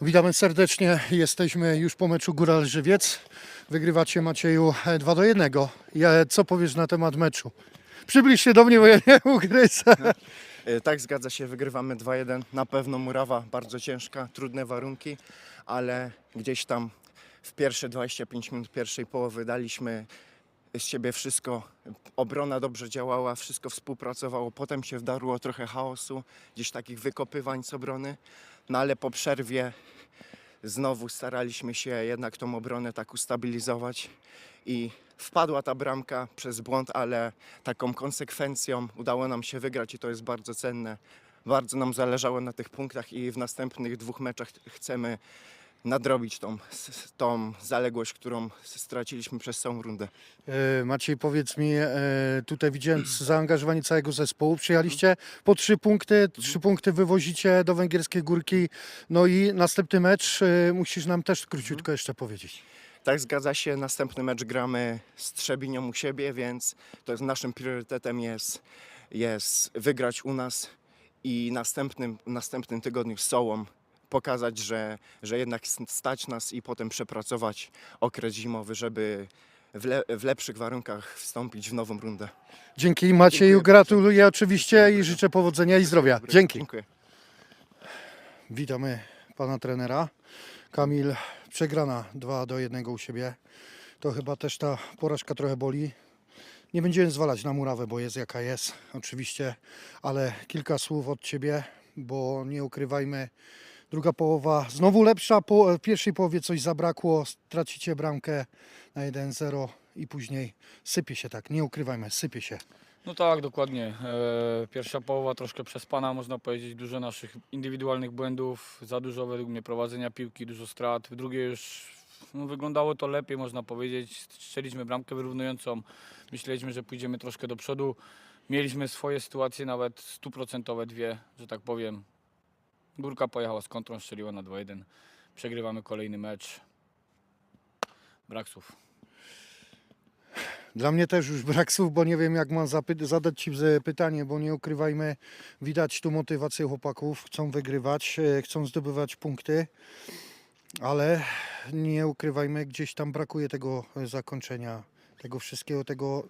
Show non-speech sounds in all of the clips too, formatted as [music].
Witamy serdecznie. Jesteśmy już po meczu Góral Żywiec. Wygrywacie Macieju e, 2 do 1. Ja, co powiesz na temat meczu? Przybliż się do mnie, bo ja nie ugryzę. [laughs] E, Tak, zgadza się, wygrywamy 2-1. Na pewno murawa bardzo ciężka, trudne warunki, ale gdzieś tam w pierwsze 25 minut pierwszej połowy daliśmy z siebie wszystko. Obrona dobrze działała, wszystko współpracowało. Potem się wdarło trochę chaosu, gdzieś takich wykopywań z obrony. No ale po przerwie znowu staraliśmy się jednak tą obronę tak ustabilizować i wpadła ta bramka przez błąd, ale taką konsekwencją udało nam się wygrać i to jest bardzo cenne. Bardzo nam zależało na tych punktach i w następnych dwóch meczach chcemy nadrobić tą, tą zaległość, którą straciliśmy przez całą rundę. E, Maciej, powiedz mi, e, tutaj widziałem zaangażowanie całego zespołu. Przyjechaliście po trzy punkty, trzy punkty wywozicie do Węgierskiej Górki. No i następny mecz e, musisz nam też króciutko jeszcze powiedzieć. Tak, zgadza się. Następny mecz gramy z Trzebinią u siebie, więc to jest naszym priorytetem jest, jest wygrać u nas i następnym, następnym tygodniu z Sołą pokazać, że, że jednak stać nas i potem przepracować okres zimowy, żeby w, le, w lepszych warunkach wstąpić w nową rundę. Dzięki Macieju, Dziękuję. gratuluję oczywiście i życzę powodzenia i zdrowia. Dzięki. Dziękuję. Witamy pana trenera. Kamil, przegrana 2 do 1 u siebie. To chyba też ta porażka trochę boli. Nie będziemy zwalać na murawę, bo jest jaka jest, oczywiście, ale kilka słów od ciebie, bo nie ukrywajmy, druga połowa znowu lepsza, po, w pierwszej połowie coś zabrakło, tracicie bramkę na 1-0 i później sypie się tak, nie ukrywajmy, sypie się. No tak, dokładnie. E, Pierwsza połowa troszkę przespana, można powiedzieć, dużo naszych indywidualnych błędów, za dużo według mnie prowadzenia piłki, dużo strat. W drugiej już no, wyglądało to lepiej, można powiedzieć. Strzeliśmy bramkę wyrównującą, myśleliśmy, że pójdziemy troszkę do przodu. Mieliśmy swoje sytuacje, nawet stuprocentowe dwie, że tak powiem. Górka pojechała z kontrą, strzeliła na 2-1. Przegrywamy kolejny mecz. Brak słów. Dla mnie też już brak słów, bo nie wiem jak mam zadać Ci pytanie, bo nie ukrywajmy, widać tu motywację chłopaków, chcą wygrywać, e, chcą zdobywać punkty, ale nie ukrywajmy, gdzieś tam brakuje tego e, zakończenia, tego wszystkiego, tego,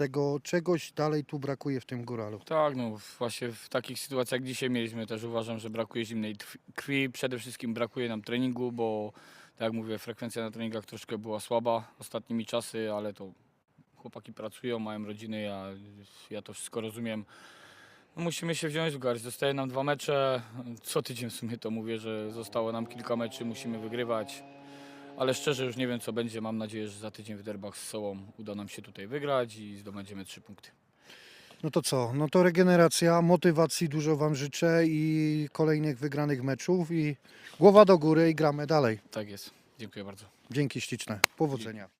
tego czegoś dalej tu brakuje w tym góralu. Tak, no właśnie w takich sytuacjach jak dzisiaj mieliśmy też uważam, że brakuje zimnej krwi. Przede wszystkim brakuje nam treningu, bo tak jak mówię, frekwencja na treningach troszkę była słaba ostatnimi czasy, ale to chłopaki pracują, mają rodziny, ja, ja to wszystko rozumiem. No, musimy się wziąć w garść. Zostaje nam dwa mecze. Co tydzień w sumie to mówię, że zostało nam kilka meczy, musimy wygrywać. Ale szczerze już nie wiem co będzie. Mam nadzieję, że za tydzień w derbach z Sołą uda nam się tutaj wygrać i zdobędziemy trzy punkty. No to co? No to regeneracja, motywacji dużo Wam życzę i kolejnych wygranych meczów i głowa do góry i gramy dalej. Tak jest. Dziękuję bardzo. Dzięki śliczne. Powodzenia.